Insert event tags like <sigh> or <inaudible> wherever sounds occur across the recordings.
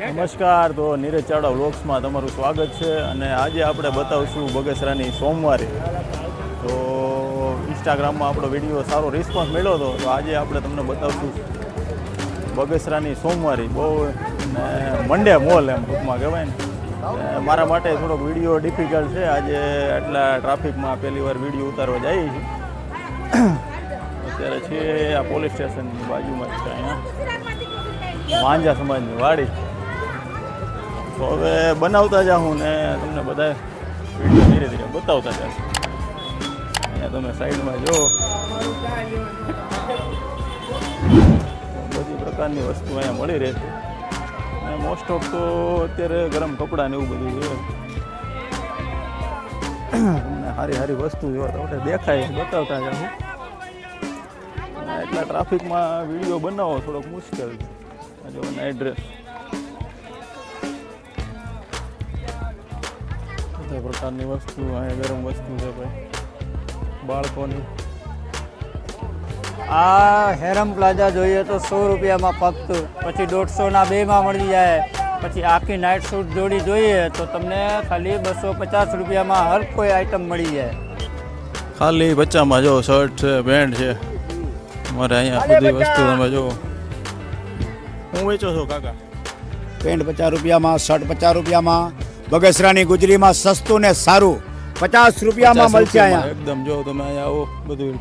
નમસ્કાર, તો નીરજ ચાવડા વ્લોગ્સમાં તમારું સ્વાગત છે અને આજે આપણે બતાવશું બગસરાની સોમવારે. તો ઇન્સ્ટાગ્રામમાં આપણો વીડિયો સારો રિસ્પોન્સ મળ્યો હતો, તો આજે આપણે તમને બતાવશું બગસરાની સોમવારી. બહુ મંડે મોલ એમ ટૂંકમાં કહેવાય ને. મારા માટે થોડોક વીડિયો ડિફિકલ્ટ છે. આજે એટલા ટ્રાફિકમાં પહેલી વાર વીડિયો ઉતારવા જઈએ છીએ. અત્યારે છે આ પોલીસ સ્ટેશનની બાજુમાં જ છે અહીંયા. વાંજા સમાજની વાડી. તો હવે બનાવતા જાઉં ને તમને બધા વીડિયો ધીરે ધીરે બતાવતા જશે અહીંયા તમે સાઈડમાં જો. બધી પ્રકારની વસ્તુ અહીંયા મળી રહે છે. અને મોસ્ટ ઓફ તો અત્યારે ગરમ કપડાં ને એવું બધું છે. તમને સારી સારી વસ્તુ જોવા તો દેખાય બતાવતા જાઉં. એટલા ટ્રાફિકમાં વીડિયો બનાવો, થોડોક મુશ્કેલ છે. જો નાઇટ બધા પ્રકારની વસ્તુ અહીંયા ગરમ વસ્તુ છે ભાઈ. બાળકોની. આ હેરમ પ્લાઝા જોઈએ તો સો રૂપિયામાં ફક્ત. પછી દોઢસોના બેમાં મળી જાય. પછી આખી નાઇટ સૂટ જોડી જોઈએ તો તમને ખાલી બસો પચાસ રૂપિયામાં હર કોઈ આઈટમ મળી જાય. ખાલી બચ્ચામાં જો શર્ટ છે પેન્ટ છે. અમારે અહીંયા બધી વસ્તુ તમે જો હું વેચો છો કાકા. પેન્ટ પચાસ રૂપિયામાં શર્ટ પચાસ રૂપિયામાં બગસરાની ગુજરીમાં સસ્તું ને સારું. પચાસ રૂપિયામાં મળશે અહીંયા. એકદમ જો તમે અહીંયા આવો બધું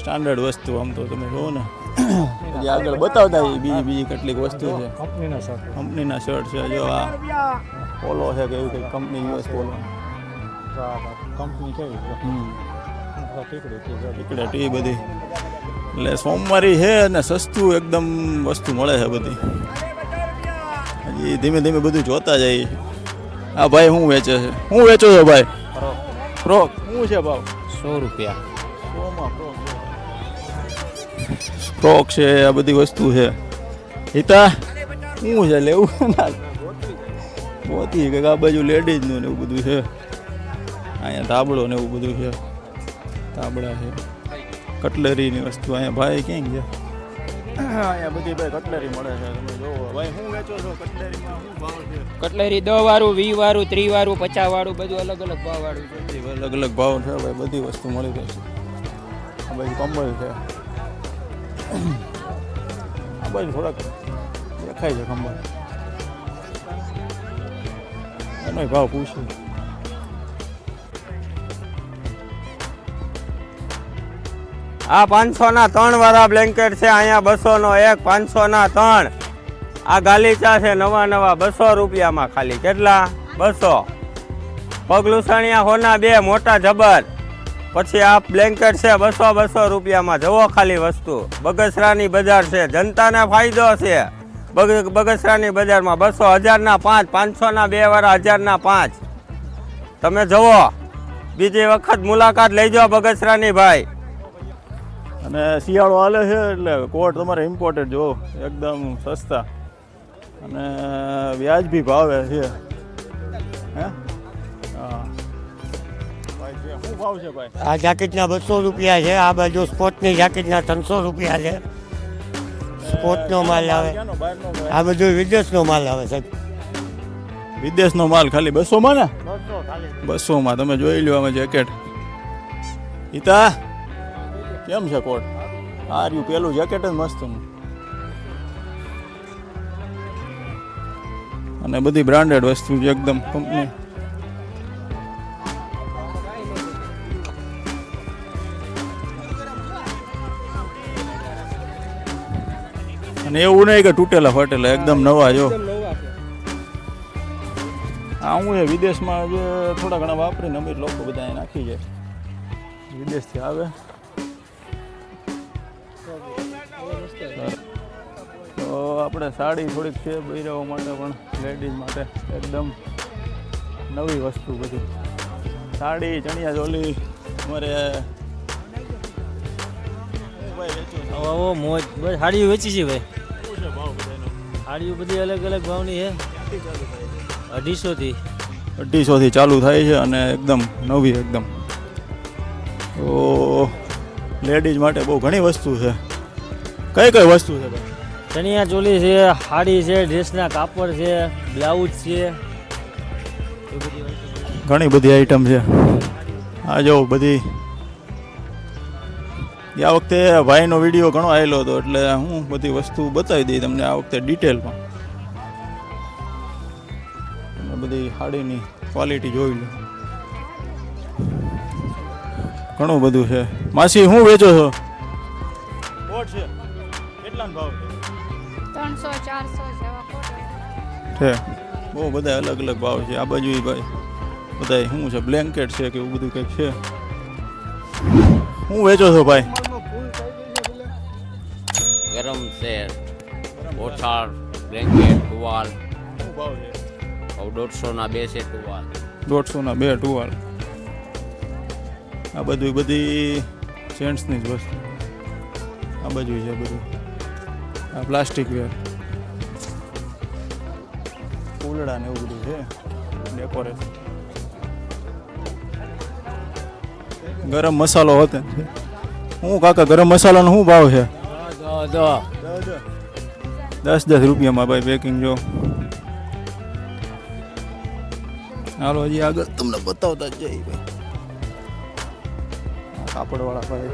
સ્ટાન્ડર્ડ વસ્તુ આમ તો તમે જુઓ ને. <coughs> પછી આગળ બતાવતા બીજી બીજી કેટલીક વસ્તુ છે. કંપનીના શર્ટ. કંપનીના શર્ટ છે જો આ પોલો છે કે એવું કંઈક કંપની યુએસ પોલો. કંપની કેવી હમ. ટીકડે ટી બધી. એટલે સોમવારી છે અને સસ્તું એકદમ વસ્તુ મળે છે બધી. હજી ધીમે ધીમે બધું જોતા જઈએ આ ભાઈ શું વેચે છે? શું વેચો છો ભાઈ? ફ્રોક શું છે ભાવ? સો રૂપિયા. સોમાં ફ્રોક ફ્રોક છે આ બધી વસ્તુ છે. હિતા શું છે લેવું? <laughs> પોતી કે આ બાજુ લેડીઝનું ને એવું બધું છે. અહીંયા તાબડો ને એવું બધું છે. તાબડા છે. કટલરીની વસ્તુ અહીંયા ભાઈ ક્યાંક છે અહીંયા બધી ભાઈ કટલેરી મળે છે. તમે જોવો. ભાઈ શું વેચો છો કટલરીમાં? શું ભાવ છે? કટલેરી દસ વાળું વી વાળું ત્રી વાળું પચાસ વાળું બધું અલગ અલગ ભાવ વાળું છે. અલગ અલગ ભાવ છે ભાઈ બધી વસ્તુ મળી જશે આ બાજુ કમ્બલ છે. આ બાજુ થોડાક દેખાય છે કમ્બલ એનો ભાવ પૂછ્યું આ પાંચસો ના ત્રણ વાળા બ્લેન્કેટ છે, અહીંયા બસો નો એક પાંચસો ના ત્રણ. આ ગાલીચા છે, નવા નવા બસો રૂપિયામાં ખાલી. કેટલા? બસો. પગલુસણિયા હોના બે, મોટા જબર. પછી આ બ્લેન્કેટ છે, બસો બસો રૂપિયામાં. જવો ખાલી વસ્તુ. બગસરાની બજાર છે, જનતાને ફાયદો છે. બગ, બગસરાની બજારમાં બસો હજારના પાંચ, પાંચસોના બે વાળા હજારના પાંચ. તમે જવો બીજી વખત મુલાકાત લઈ જાઓ બગસરાની ભાઈ. અને શિયાળો હાલે છે એટલે કોટ તમારે ઇમ્પોર્ટેડ જો એકદમ સસ્તા. અને વ્યાજબી ભાવે છે. હે? હા. શું ભાવ છે ભાઈ? આ જાકેટના બસો રૂપિયા છે આ બાજુ સ્પોર્ટની જાકેટના ત્રણસો રૂપિયા છે. સ્પોર્ટનો માલ આવે? આ બધું વિદેશનો માલ આવે સાહેબ. વિદેશનો માલ ખાલી બસોમાં ને? બસોમાં તમે જોઈ લો આમાં જેકેટ હિતા કેમ છે કોટ? આ રહ્યું પેલું જેકેટ જ મસ્ત અને બધી બ્રાન્ડેડ વસ્તુ છે એકદમ કંપની અને એવું નહીં કે તૂટેલા ફાટેલા, એકદમ નવા જો. આ હું એ વિદેશમાં જે થોડા ઘણા વાપરીને અમીર લોકો બધા નાખી જાય વિદેશથી આવે. આપણે સાડી થોડીક છે બૈરાઓ માટે પણ લેડીઝ માટે એકદમ નવી વસ્તુ બધી. સાડી ચણિયા ચોલી અમારે આવો મોજ. બસ સાડીઓ વેચી છે ભાઈ. છે ભાવ બધાનો સાડીઓ બધી અલગ અલગ ભાવની છે. અઢીસો થી. અઢીસોથી ચાલુ થાય છે અને એકદમ નવી એકદમ. તો લેડીઝ માટે બહુ ઘણી વસ્તુ છે. કઈ કઈ વસ્તુ છે ભાઈ? ચણિયા ચોલી છે સાડી છે ડ્રેસના કાપડ છે બ્લાઉઝ છે. ઘણી બધી આઈટમ છે. આ જો બધી આ વખતે ભાઈનો વીડિયો ઘણો આવેલો હતો એટલે હું બધી વસ્તુ બતાવી દઈ તમને આ વખતે ડિટેલમાં તમે બધી સાડીની ક્વોલિટી જોઈ લો. ઘણું બધું છે. માસી શું વેચો છો? કોટ છે. કેટલા ભાવ ત્રણસો ચારસો જેવા છે. બહુ બધા અલગ અલગ ભાવ છે. આ બાજુ ભાઈ બધા શું છે બ્લેન્કેટ છે કે એવું બધું કંઈક છે? શું વેચો છો ભાઈ? ગરમ છે ઓછાળ બ્લેન્કેટ ટુવાલ. ભાવ છે? દોઢસો ના બે છે ટુવાલ. દોઢસો ના બે ટુવાલ. આ બધું બધી જેન્ટ્સની જ વસ્તુ. આ બાજુ છે બધું. આ પ્લાસ્ટિક વેર ફૂલડા ને એવું બધું છે. ડેકોરેશન ગરમ મસાલો હતો શું કાકા, ગરમ મસાલાનો શું ભાવ છે? દસ દસ રૂપિયામાં ભાઈ પેકિંગ જો. હાલો, હજી આગળ તમને બતાવતા જઈ ભાઈ. કાપડવાળા ભાઈ.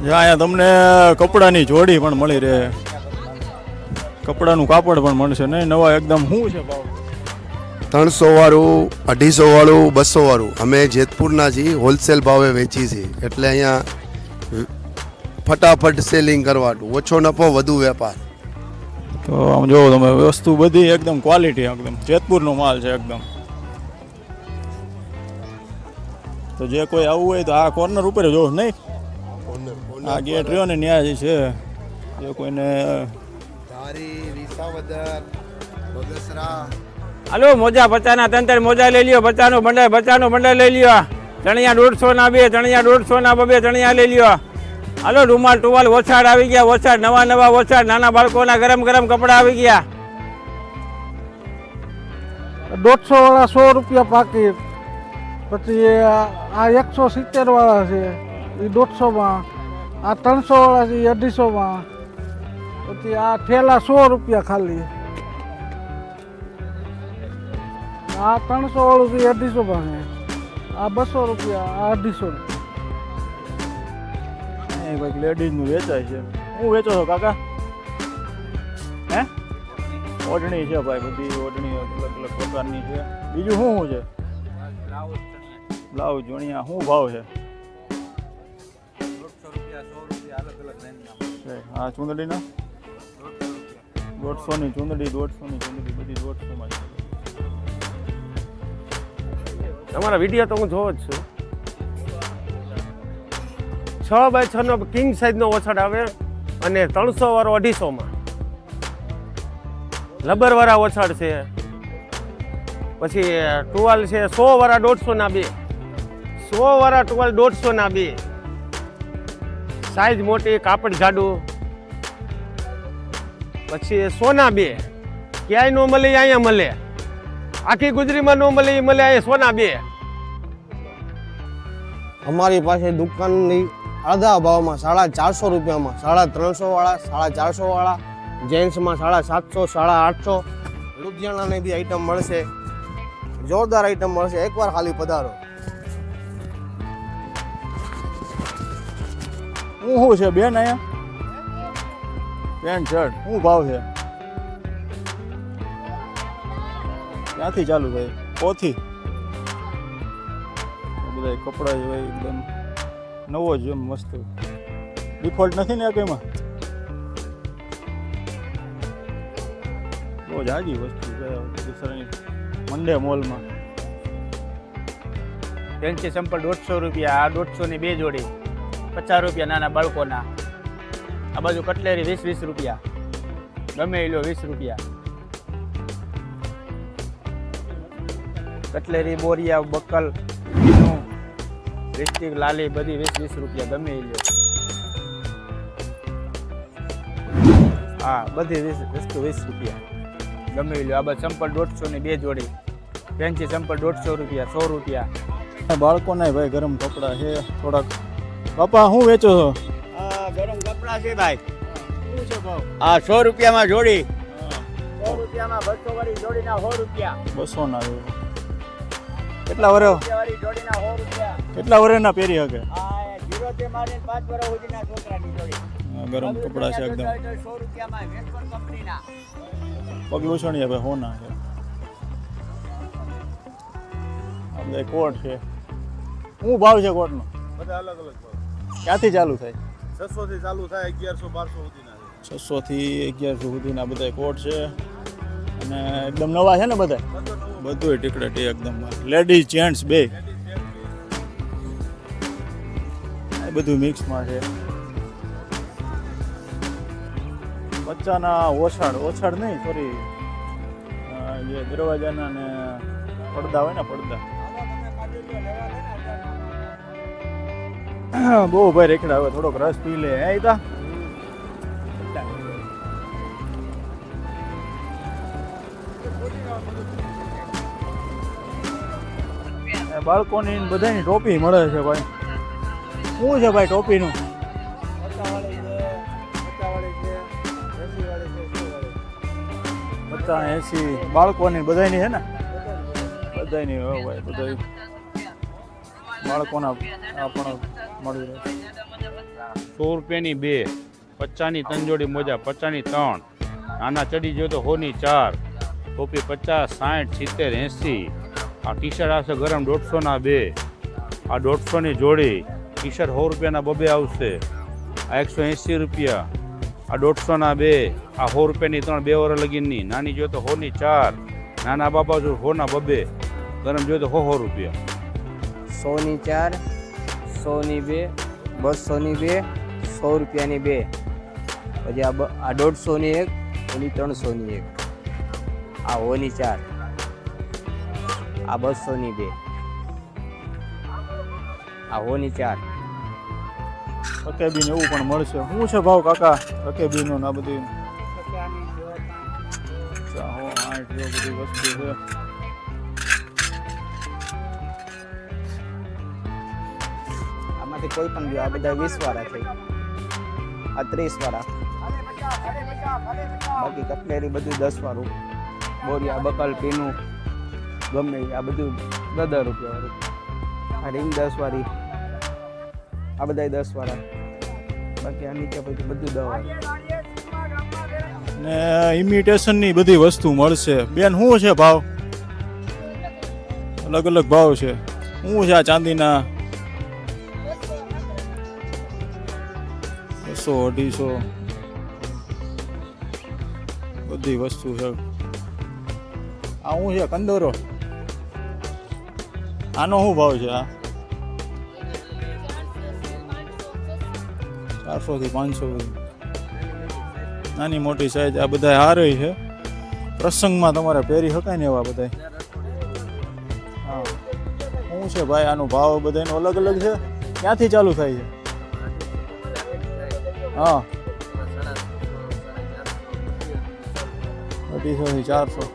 અહીંયા તમને કપડાની જોડી પણ મળી રહે. કપડાનું કાપડ પણ મળશે નહીં નવા એકદમ શું છે ભાવ? ત્રણસો વાળું અઢીસો વાળું બસો વાળું. અમે જેતપુરના છીએ હોલસેલ ભાવે વેચી છીએ એટલે અહીંયા ફટાફટ સેલિંગ કરવાનું. ઓછો નફો વધુ વેપાર. તો આમ જો તમે વસ્તુ બધી એકદમ ક્વોલિટી એકદમ જેતપુરનો માલ છે એકદમ. તો જે કોઈ આવવું હોય તો આ કોર્નર ઉપર જો નહીં? આ ગેટ રહ્યો ને ન્યાય છે. જે કોઈને હાલો મોજા પચાના ત્રણ ત્રણ મોજા લઈ લ્યો પચાનું બંડલ પચાનું બંડલ લઈ લ્યો. ચણિયા દોઢસો ના બે ચણિયા દોઢસો ના બબે ચણિયા લઈ લ્યો. હાલો રૂમાલ ટુવાલ ઓછાડ આવી ગયા ઓછાડ નવા નવા ઓછાડ નાના બાળકોના ગરમ ગરમ કપડા આવી ગયા. દોઢસો વાળા સો રૂપિયા પાકીટ પછી આ આ એકસો સિત્તેર વાળા છે એ દોઢસોમાં. આ ત્રણસો વાળા છે એ અઢીસોમાં. પછી આ ઠેલા સો રૂપિયા ખાલી. આ ત્રણસો વાળું છે એ અઢીસોમાં આ બસો રૂપિયા આ અઢીસો રૂપિયા. એ કંઈક લેડીઝનું વેચાય છે. હું વેચો છો કાકા? હે? ઓઢણી છે ભાઈ બધી ઓઢણી અલગ અલગ પ્રકારની છે. બીજું શું શું છે? બ્લાઉઝ જોણિયા શું ભાવ છે? આ હા ચુંદડીના? દોઢસોની ચૂંદડી દોઢસોની ચૂંદડી બધી દોઢસોમાં છે. તમારા વીડિયો તો હું જોવો જ છું. છ બાય છ નો કિંગ સાઇઝનો ઓછડ આવે અને ત્રણસો વાળો અઢીસોમાં. લબર વાળા ઓછાડ છે. પછી ટુવાલ છે સો વાળા દોઢસો ના બે. સો વાળા ટુવાલ દોઢસો ના બે. સાઈઝ મોટી, કાપડ જાડું. પછી સોના બે ક્યાંય નો મળે અહીંયા મળે. આખી ગુજરીમાં નો મળે ઈ મળે અહીંયા સોના બે અમારી પાસે દુકાનની અડધા ભાવમાં સાડા ચારસો રૂપિયામાં સાડા ત્રણસો વાળા સાડા ચારસો વાળા જેન્ટ્સમાં સાડા સાતસો સાડા આઠસો લુધિયાણાની બી આઈટમ મળશે. જોરદાર આઈટમ મળશે. એકવાર ખાલી પધારો. શું શું છે બેન અહીંયા? પેન્ટ શર્ટ શું ભાવ છે? ક્યાંથી ચાલુ થાય પોથી બધા કપડાં જેવા એકદમ નવો જ એમ મસ્ત. ડિફોલ્ટ નથી ને કંઈમાં? બહુ જ આજી વસ્તુ દુસરાની મંડે મોલમાં ફેન્સી સંપલ દોઢસો રૂપિયા, આ દોઢસો ની બે જોડી. પચાસ રૂપિયા નાના બાળકોના. આ બાજુ કટલેરી વીસ વીસ રૂપિયા. ગમે એ લો વીસ રૂપિયા. કટલેરી બોરિયા બકલ ઈનું, લાલી બધી વીસ વીસ રૂપિયા ગમે એ લો. હા બધી વીસ વસ્તુ વીસ રૂપિયા. ગમે લો. આ બાજુ ચંપલ દોઢસો ની બે જોડી. ફેન્સી ચંપલ દોઢસો રૂપિયા સો રૂપિયા. બાળકોના ભાઈ ગરમ કપડાં છે થોડાક. બાપા શું વેચો છો? આ છે ભાઈ શું છે ભાવ? આ સો રૂપિયામાં જોડી. સો રૂપિયામાં બસો વાળી જોડીના સો રૂપિયા. બસો ના કેટલા વરે? જોડીના સો રૂપિયા. કેટલા વરેના પહેરી શકે? જીરો થી મારીને પાંચ વર્ષ સુધીના છોકરાની જોડી. ગરમ કપડા છે એકદમ. સો રૂપિયામાં વેસ્ટર્ન કંપનીના. પગલું છે ને ભાઈ હોના છે. આ કોટ છે. શું ભાવ છે કોટનો? બધા અલગ અલગ ભાવ. ક્યાંથી ચાલુ થાય? છસો થી ચાલુ થાય અગિયારસો બારસો સુધીના છસો થી અગિયારસો સુધીના બધા કોટ છે. અને એકદમ નવા છે ને બધા બધું ટીકડે એકદમ લેડીઝ જેન્ટ્સ બે. બધું મિક્સમાં છે. બચ્ચાના ઓછાડ ઓછાડ નહીં સોરી જે દરવાજાના ને પડદા હોય ને પડદા. બહુ ભાઈ રેખડા હવે થોડોક રસ પી લે, હે ઈતા બાળકોની બધાની ટોપી મળે છે ભાઈ. શું છે ભાઈ ટોપીનું? પચાસ એસી. બાળકોની બધાની છે ને? બધાની હોય ભાઈ બધા બાળકોના, આ પણ મળી રહે. સો રૂપિયાની બે પચાસની ત્રણ જોડી મોજા પચાસની ત્રણ. નાના ચડી ગયો તો હોની ચાર ટોપી પચાસ સાઠ સિત્તેર એંસી. આ ટી શર્ટ આવશે ગરમ દોઢસોના બે. આ દોઢસોની જોડી ટી શર્ટ સો રૂપિયાના બબે આવશે. આ એકસો એંસી રૂપિયા. આ દોઢસોના બે આ સો રૂપિયાની ત્રણ બે વર લગીનની. નાની જોઈએ તો હોની ચાર નાના બાબા જો હોના બબે. ગરમ જોઈએ તો હો સો રૂપિયા. સોની ચાર સોની બે બસોની બે સો રૂપિયાની બે. પછી આ આ દોઢસોની એક ઓલી ત્રણસોની એક. આ ઓની ચાર. આ બસોની બે. આ હોની ચાર. રકેબીન એવું પણ મળશે. શું છે ભાવ કાકા? રકેબીનો ના આ બધી. બધી વસ્તુ છે. કોઈ પણ ગયો. આ બધા વીસ વાળા થઈ આ ત્રીસ વાળા. બાકી કટલેરી બધું દસ વાળું. બોરિયા, બકલ, પીનું, ગમે આ બધું દસ રૂપિયા વાળું. આ રીંગ દસ વાળી. આ બધા દસ વાળા. બાકી આ નીચે પછી બધું દવા ને ઇમિટેશનની બધી વસ્તુ મળશે. બેન, શું છે ભાવ? અલગ અલગ ભાવ છે. શું છે આ ચાંદીના? બસો, અઢીસો. બધી વસ્તુ છે. આ હું છે, કંદોરો. આનો શું ભાવ છે આ? ચારસો થી પાંચસો. નાની મોટી સાઈઝ આ બધા હારે છે. પ્રસંગમાં તમારે પહેરી શકાય ને એવા બધા હા. શું છે ભાઈ, આનો ભાવ બધાનો અલગ અલગ છે. ક્યાંથી ચાલુ થાય છે? હા. અઢીસો થી ચારસો.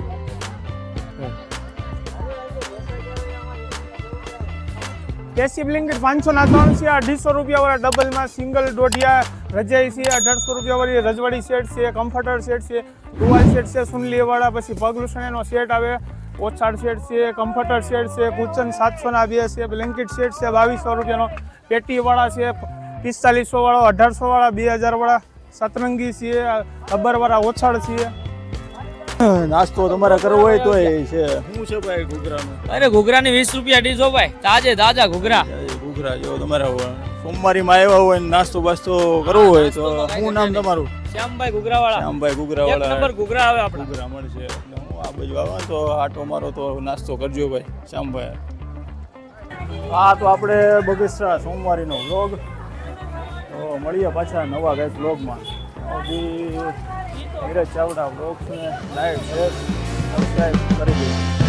દેશી બ્લિંકેટ પાંચસો ના ત્રણ છે અઢીસો રૂપિયા વાળા ડબલમાં સિંગલ દોઢિયા રજાઈ છે અઢારસો રૂપિયા વાળી રજવાડી સેટ છે કમ્ફર્ટર સેટ છે ટુવાલ સેટ છે સુનલી વાળા પછી પગલુસણીનો સેટ આવે ઓછાડ સેટ છે કમ્ફર્ટર સેટ છે કુચન સાતસો ના બે છે બ્લેન્કેટ સેટ છે બાવીસો રૂપિયાનો પેટી વાળા છે પિસ્તાલીસો વાળો અઢારસો વાળા બે હજાર વાળા સતરંગી છીએ રબર વાળા ઓછાળ છીએ. નાસ્તો તમારે કરવો હોય તો એ છે. શું છે ભાઈ ઘૂઘરાનું? અરે ઘૂઘરાની વીસ રૂપિયા ડીશો ભાઈ. તાજે તાજા ઘૂઘરા. ઘૂઘરા જો તમારે સોમવારીમાં આવ્યા હોય ને નાસ્તો બાસ્તો કરવો હોય તો શું નામ તમારું? શ્યામભાઈ ઘૂઘરા વાળા શ્યામભાઈ ઘૂઘરા એક નંબર ઘૂઘરા આવે આપણે. ઘૂઘરા મળશે. હું આ બાજુ આવો ને તો આટો મારો તો નાસ્તો કરજો ભાઈ. શ્યામભાઈ. આ તો આપણે બગસરા સોમવારીનો વ્લોગ તો મળીએ પાછા નવા કંઈક બ્લોગમાં હજી નીરજ ચાવડા બ્લોગ્સને લાઈક શેર સબસ્ક્રાઈબ કરી દઈએ.